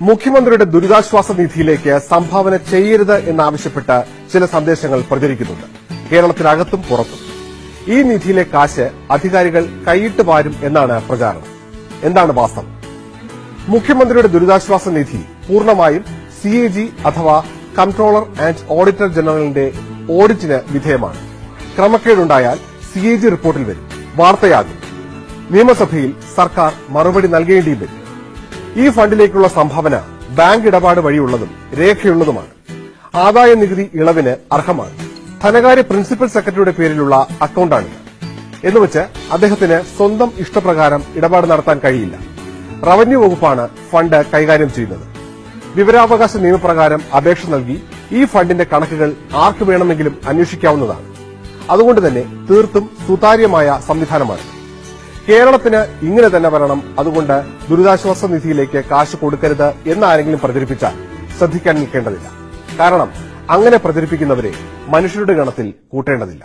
മുഖ്യമന്ത്രിയുടെ ദുരിതാശ്വാസ നിധിയിലേക്ക് സംഭാവന ചെയ്യരുത് എന്നാവശ്യപ്പെട്ട് ചില സന്ദേശങ്ങൾ പ്രചരിക്കുന്നുണ്ട്. കേരളത്തിനകത്തും പുറത്തും. ഈ നിധിയിലെ കാശ് അധികാരികൾ കൈയിട്ട് വാരും എന്നാണ് പ്രചാരണം. എന്താണ് വാസ്തവം? മുഖ്യമന്ത്രിയുടെ ദുരിതാശ്വാസ നിധി പൂർണമായും സി എ ജി അഥവാ കൺട്രോളർ ആന്റ് ഓഡിറ്റർ ജനറലിന്റെ ഓഡിറ്റിന് വിധേയമാണ്. ക്രമക്കേടുണ്ടായാൽ സി എ ജി റിപ്പോർട്ടിൽ വരും. വാർത്തയാകും. നിയമസഭയിൽ സർക്കാർ മറുപടി നൽകേണ്ടിയും വരും. ഈ ഫണ്ടിലേക്കുള്ള സംഭാവന ബാങ്ക് ഇടപാട് വഴിയുള്ളതും രേഖയുള്ളതുമാണ്. ആദായ നികുതി ഇളവിന് അർഹമാണ്. ധനകാര്യ പ്രിൻസിപ്പൽ സെക്രട്ടറിയുടെ പേരിലുള്ള അക്കൌണ്ടാണിത്. എന്നുവെച്ച് അദ്ദേഹത്തിന് സ്വന്തം ഇഷ്ടപ്രകാരം ഇടപാട് നടത്താൻ കഴിയില്ല. റവന്യൂ വകുപ്പാണ് ഫണ്ട് കൈകാര്യം ചെയ്യുന്നത്. വിവരാവകാശ നിയമപ്രകാരം അപേക്ഷ നൽകി ഈ ഫണ്ടിന്റെ കണക്കുകൾ ആർക്ക് വേണമെങ്കിലും അന്വേഷിക്കാവുന്നതാണ്. അതുകൊണ്ട് തന്നെ തീർത്തും സുതാര്യമായ സംവിധാനമാണ്. കേരളത്തിന് ഇങ്ങനെ തന്നെ വരണം. അതുകൊണ്ട് ദുരിതാശ്വാസ നിധിയിലേക്ക് കാശ് കൊടുക്കരുത് എന്നാരെങ്കിലും പ്രചരിപ്പിച്ചാൽ ശ്രദ്ധിക്കാൻ നിൽക്കേണ്ടതില്ല. കാരണം അങ്ങനെ പ്രചരിപ്പിക്കുന്നവരെ മനുഷ്യരുടെ ഗണത്തിൽ കൂട്ടേണ്ടതില്ല.